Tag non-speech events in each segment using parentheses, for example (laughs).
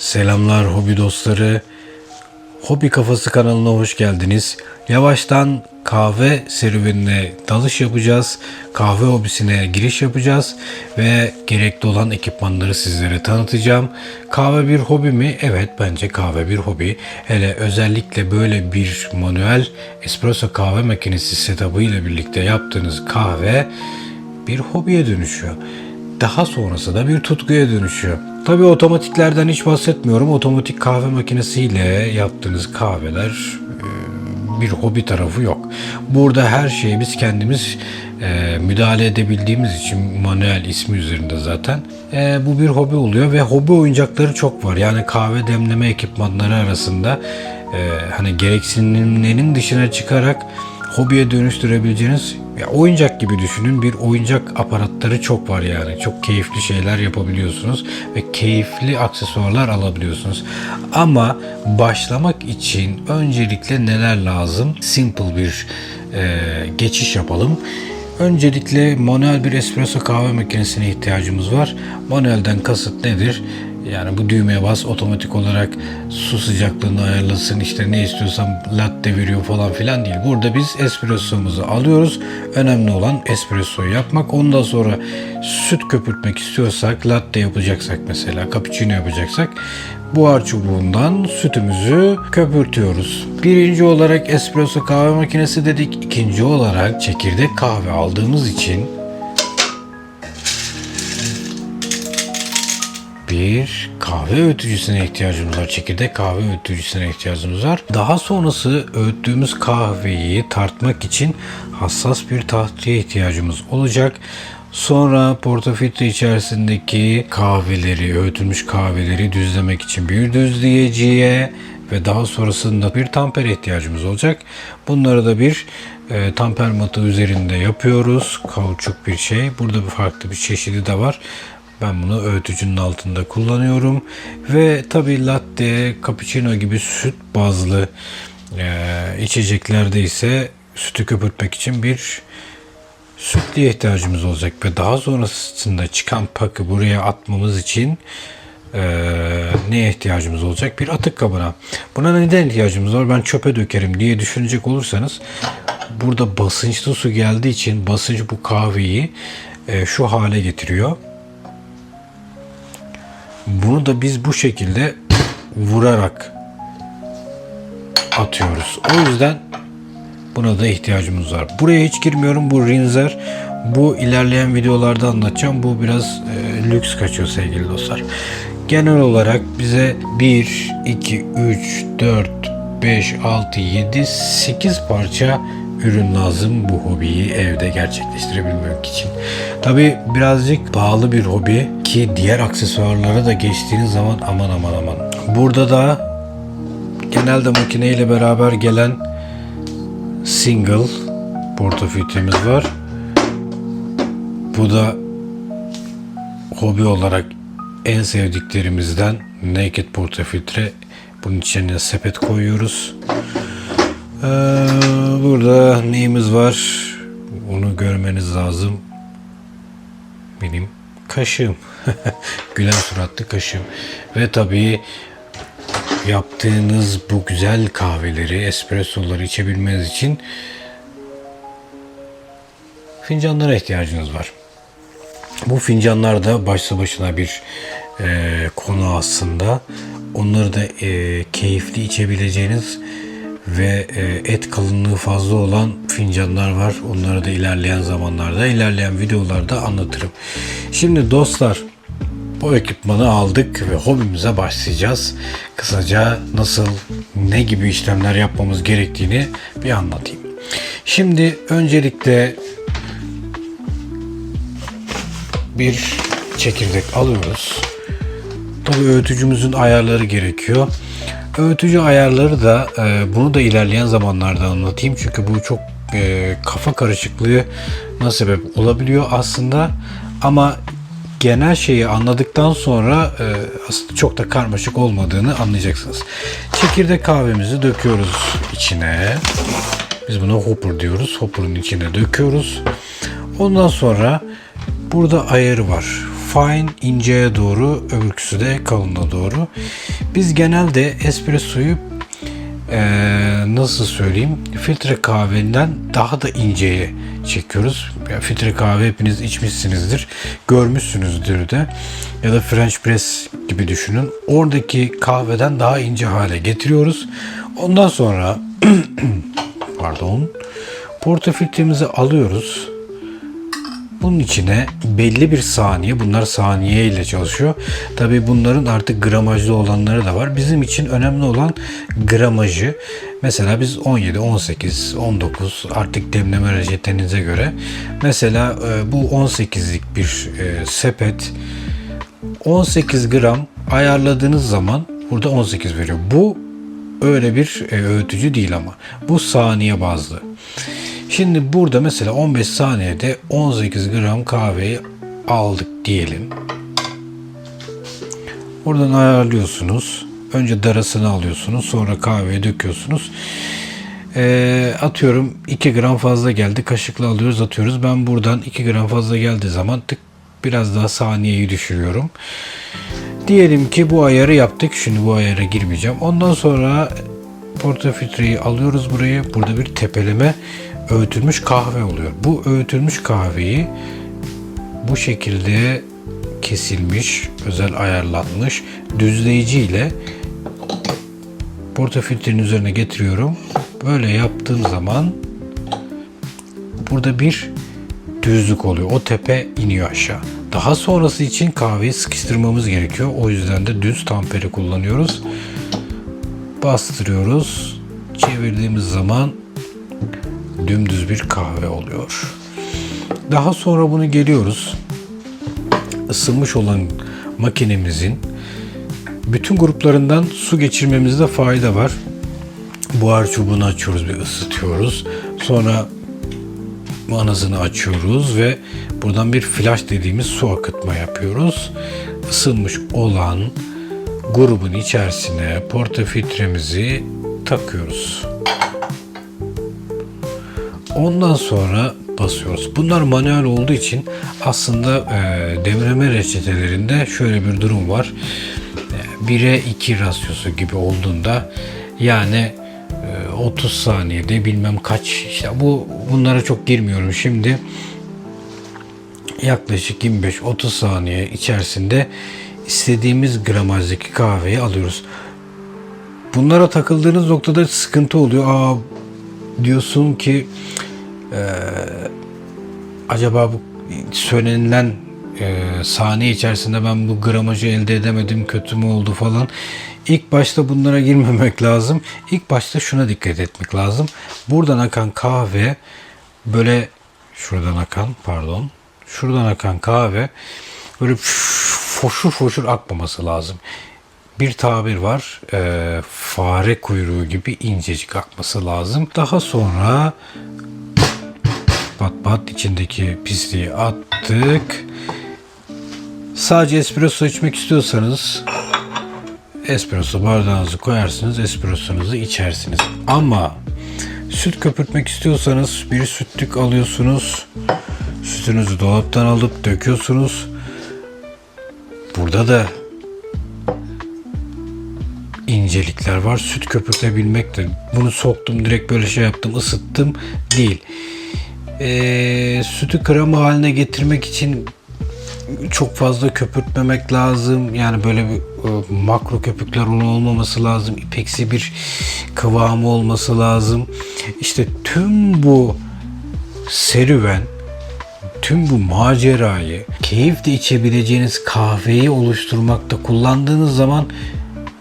Selamlar hobi dostları. Hobi Kafası kanalına hoş geldiniz. Yavaştan kahve serüvenine dalış yapacağız. Kahve hobisine giriş yapacağız ve gerekli olan ekipmanları sizlere tanıtacağım. Kahve bir hobi mi? Evet bence kahve bir hobi. Hele özellikle böyle bir manuel espresso kahve makinesi setup'ı ile birlikte yaptığınız kahve bir hobiye dönüşüyor. Daha sonrası da bir tutkuya dönüşüyor. Tabii otomatiklerden hiç bahsetmiyorum. Otomatik kahve makinesiyle yaptığınız kahveler e, bir hobi tarafı yok. Burada her şeyi biz kendimiz e, müdahale edebildiğimiz için manuel ismi üzerinde zaten e, bu bir hobi oluyor ve hobi oyuncakları çok var. Yani kahve demleme ekipmanları arasında e, hani gereksinimlerin dışına çıkarak hobiye dönüştürebileceğiniz ya oyuncak gibi düşünün. Bir oyuncak aparatları çok var yani. Çok keyifli şeyler yapabiliyorsunuz ve keyifli aksesuarlar alabiliyorsunuz. Ama başlamak için öncelikle neler lazım? Simple bir e, geçiş yapalım. Öncelikle manuel bir espresso kahve makinesine ihtiyacımız var. Manuelden kasıt nedir? Yani bu düğmeye bas otomatik olarak su sıcaklığını ayarlasın işte ne istiyorsam latte veriyor falan filan değil. Burada biz espressomuzu alıyoruz. Önemli olan espressoyu yapmak. Ondan sonra süt köpürtmek istiyorsak latte yapacaksak mesela cappuccino yapacaksak buhar çubuğundan sütümüzü köpürtüyoruz. Birinci olarak espresso kahve makinesi dedik. İkinci olarak çekirdek kahve aldığımız için bir kahve öğütücüsüne ihtiyacımız var. Çekirdek kahve öğütücüsüne ihtiyacımız var. Daha sonrası öğüttüğümüz kahveyi tartmak için hassas bir tahtaya ihtiyacımız olacak. Sonra portafiltre içerisindeki kahveleri, öğütülmüş kahveleri düzlemek için bir düzleyiciye ve daha sonrasında bir tamper ihtiyacımız olacak. Bunları da bir e, tamper matı üzerinde yapıyoruz. Kauçuk bir şey. Burada bir farklı bir çeşidi de var. Ben bunu öğütücünün altında kullanıyorum. Ve tabi latte, cappuccino gibi süt bazlı e, içeceklerde ise sütü köpürtmek için bir sütlüye ihtiyacımız olacak. Ve daha sonrasında çıkan pakı buraya atmamız için e, neye ihtiyacımız olacak? Bir atık kabına. Buna neden ihtiyacımız var? Ben çöpe dökerim diye düşünecek olursanız burada basınçlı su geldiği için basınç bu kahveyi e, şu hale getiriyor. Bunu da biz bu şekilde vurarak atıyoruz. O yüzden buna da ihtiyacımız var. Buraya hiç girmiyorum. Bu rinzer. Bu ilerleyen videolarda anlatacağım. Bu biraz e, lüks kaçıyor sevgili dostlar. Genel olarak bize 1, 2, 3, 4, 5, 6, 7, 8 parça ürün lazım bu hobiyi evde gerçekleştirebilmek için. Tabi birazcık pahalı bir hobi ki diğer aksesuarlara da geçtiğiniz zaman aman aman aman. Burada da genelde makineyle beraber gelen single portafiltremiz var. Bu da hobi olarak en sevdiklerimizden Naked portafiltre. Bunun içine sepet koyuyoruz. Ee, burada neyimiz var? Onu görmeniz lazım. Benim kaşığım. (laughs) Gülen suratlı kaşığım. Ve tabii yaptığınız bu güzel kahveleri, espressoları içebilmeniz için fincanlara ihtiyacınız var. Bu fincanlar da başlı başına bir e, konu aslında. Onları da e, keyifli içebileceğiniz ve e, et kalınlığı fazla olan fincanlar var. Onları da ilerleyen zamanlarda, ilerleyen videolarda anlatırım. Şimdi dostlar bu ekipmanı aldık ve hobimize başlayacağız. Kısaca nasıl, ne gibi işlemler yapmamız gerektiğini bir anlatayım. Şimdi öncelikle bir çekirdek alıyoruz. Tabii öğütücümüzün ayarları gerekiyor. Öğütücü ayarları da e, bunu da ilerleyen zamanlarda anlatayım. Çünkü bu çok e, kafa karışıklığı na sebep olabiliyor aslında. Ama genel şeyi anladıktan sonra e, aslında çok da karmaşık olmadığını anlayacaksınız. Çekirdek kahvemizi döküyoruz içine. Biz buna hopper diyoruz. Hopper'ın içine döküyoruz. Ondan sonra burada ayarı var. Fine inceye doğru, öbürküsü de kalına doğru. Biz genelde espressoyu eee, nasıl söyleyeyim filtre kahvenden daha da inceye çekiyoruz. Ya, filtre kahve hepiniz içmişsinizdir, görmüşsünüzdür de ya da French press gibi düşünün. Oradaki kahveden daha ince hale getiriyoruz. Ondan sonra (clears throat) pardon portafiltremizi alıyoruz. Bunun içine belli bir saniye, bunlar saniye ile çalışıyor. Tabi bunların artık gramajlı olanları da var. Bizim için önemli olan gramajı. Mesela biz 17, 18, 19 artık demleme reçetenize göre. Mesela e, bu 18'lik bir e, sepet 18 gram ayarladığınız zaman burada 18 veriyor. Bu öyle bir e, öğütücü değil ama. Bu saniye bazlı. Şimdi burada mesela 15 saniyede 18 gram kahveyi aldık diyelim. Oradan ayarlıyorsunuz. Önce darasını alıyorsunuz. Sonra kahveyi döküyorsunuz. Ee, atıyorum 2 gram fazla geldi. Kaşıkla alıyoruz atıyoruz. Ben buradan 2 gram fazla geldiği zaman tık biraz daha saniyeyi düşürüyorum. Diyelim ki bu ayarı yaptık. Şimdi bu ayara girmeyeceğim. Ondan sonra portafiltreyi alıyoruz buraya. Burada bir tepeleme öğütülmüş kahve oluyor. Bu öğütülmüş kahveyi bu şekilde kesilmiş, özel ayarlanmış düzleyici ile portafiltrenin üzerine getiriyorum. Böyle yaptığım zaman burada bir düzlük oluyor. O tepe iniyor aşağı. Daha sonrası için kahveyi sıkıştırmamız gerekiyor. O yüzden de düz tamperi kullanıyoruz. Bastırıyoruz. Çevirdiğimiz zaman dümdüz bir kahve oluyor. Daha sonra bunu geliyoruz. Isınmış olan makinemizin bütün gruplarından su geçirmemizde fayda var. Buhar çubuğunu açıyoruz ve ısıtıyoruz. Sonra manazını açıyoruz ve buradan bir flash dediğimiz su akıtma yapıyoruz. Isınmış olan grubun içerisine portafiltremizi takıyoruz. Ondan sonra basıyoruz. Bunlar manuel olduğu için aslında e, devreme reçetelerinde şöyle bir durum var. E, 1'e 2 rasyosu gibi olduğunda yani e, 30 saniyede bilmem kaç işte bu bunlara çok girmiyorum şimdi. Yaklaşık 25-30 saniye içerisinde istediğimiz gramajdaki kahveyi alıyoruz. Bunlara takıldığınız noktada sıkıntı oluyor. Aa diyorsun ki e, acaba bu söylenilen e, saniye içerisinde ben bu gramajı elde edemedim kötü mü oldu falan. İlk başta bunlara girmemek lazım. İlk başta şuna dikkat etmek lazım. Buradan akan kahve böyle şuradan akan pardon şuradan akan kahve böyle foşur foşur akmaması lazım. Bir tabir var. e, fare kuyruğu gibi incecik akması lazım. Daha sonra pat pat içindeki pisliği attık. Sadece espresso içmek istiyorsanız espresso bardağınızı koyarsınız, espressonuzu içersiniz. Ama süt köpürtmek istiyorsanız bir sütlük alıyorsunuz. Sütünüzü dolaptan alıp döküyorsunuz. Burada da incelikler var. Süt köpürtebilmek de bunu soktum direkt böyle şey yaptım ısıttım değil. Ee, sütü krema haline getirmek için çok fazla köpürtmemek lazım. Yani böyle bir e, makro köpükler unu olmaması lazım. İpeksi bir kıvamı olması lazım. İşte tüm bu serüven tüm bu macerayı keyifle içebileceğiniz kahveyi oluşturmakta kullandığınız zaman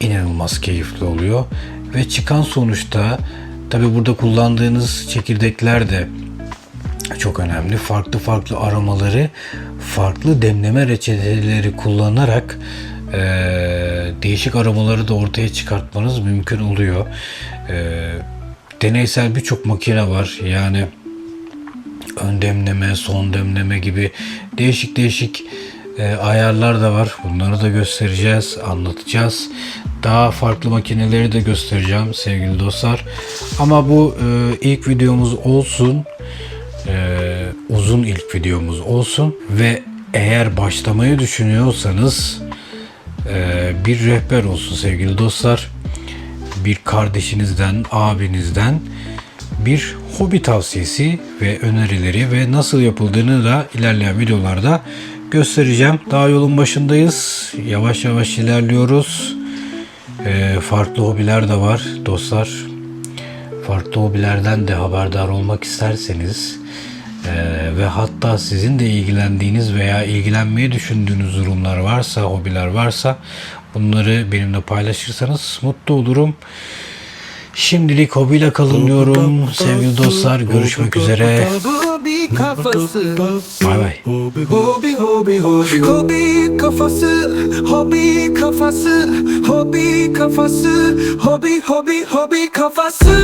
inanılmaz keyifli oluyor. Ve çıkan sonuçta tabi burada kullandığınız çekirdekler de çok önemli. Farklı farklı aromaları, farklı demleme reçeteleri kullanarak e, değişik aromaları da ortaya çıkartmanız mümkün oluyor. E, deneysel birçok makine var. Yani ön demleme, son demleme gibi değişik değişik e, ayarlar da var. Bunları da göstereceğiz, anlatacağız. Daha farklı makineleri de göstereceğim sevgili dostlar. Ama bu e, ilk videomuz olsun. E, uzun ilk videomuz olsun ve eğer başlamayı düşünüyorsanız e, bir rehber olsun sevgili dostlar. Bir kardeşinizden, abinizden bir hobi tavsiyesi ve önerileri ve nasıl yapıldığını da ilerleyen videolarda göstereceğim. Daha yolun başındayız. Yavaş yavaş ilerliyoruz. E, farklı hobiler de var dostlar. Farklı hobilerden de haberdar olmak isterseniz ee, ve hatta sizin de ilgilendiğiniz veya ilgilenmeyi düşündüğünüz durumlar varsa, hobiler varsa bunları benimle paylaşırsanız mutlu olurum. Şimdilik hobiyle kalın diyorum. Sevgili dostlar görüşmek üzere. Hobi kafası Bay bay. Hobi hobi hobi Hobi kafası Hobi kafası Hobi kafası Hobi hobi hobi kafası